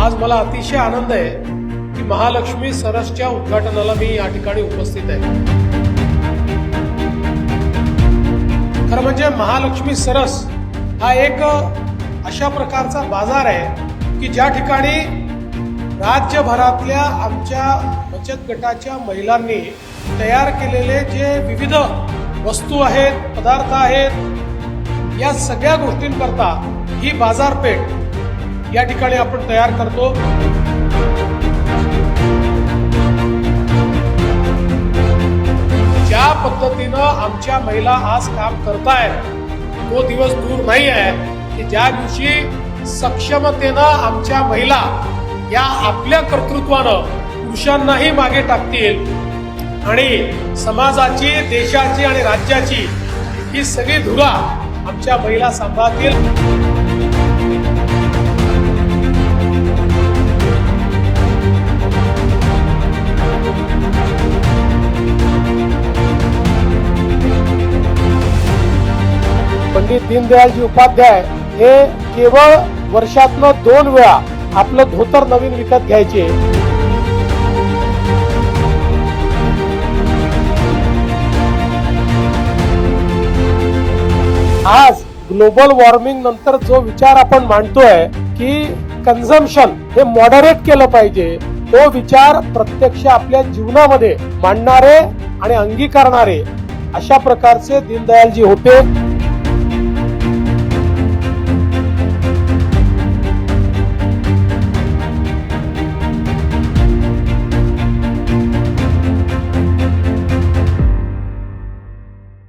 आज मला अतिशय आनंद आहे की महालक्ष्मी सरसच्या उद्घाटनाला मी या ठिकाणी उपस्थित आहे. खरं म्हणजे महालक्ष्मी सरस हा एक अशा प्रकारचा बाजार आहे की ज्या ठिकाणी राज्यभरातल्या आमच्या बचत गटाच्या महिलांनी तयार केलेले जे विविध वस्तू आहेत पदार्थ आहेत या सगळ्या गोष्टींकरता ही बाजारपेठ या ठिकाणी आपण तयार करतो. ज्या पद्धतीनं आमच्या महिला आज काम करतायत तो दिवस दूर नाही आहे की ज्या दिवशी सक्षमतेनं आमच्या महिला या आपल्या कर्तृत्वानं पुरुषांनाही मागे टाकतील आणि समाजाची देशाची आणि राज्याची ही सगळी धुरा आमच्या महिला सांभाळतील. म्हणजे पंडित दीनदयालजी उपाध्याय हे केवळ वर्षातनं दोन वेळा आपलं धोतर नवीन विकत घ्यायचे. आज ग्लोबल वॉर्मिंग नंतर जो विचार आपण मांडतोय की कन्झम्पशन हे मॉडरेट केलं पाहिजे तो विचार प्रत्यक्ष आपल्या जीवनामध्ये मांडणारे आणि अंगीकारणारे अशा प्रकारचे दीनदयालजी होते.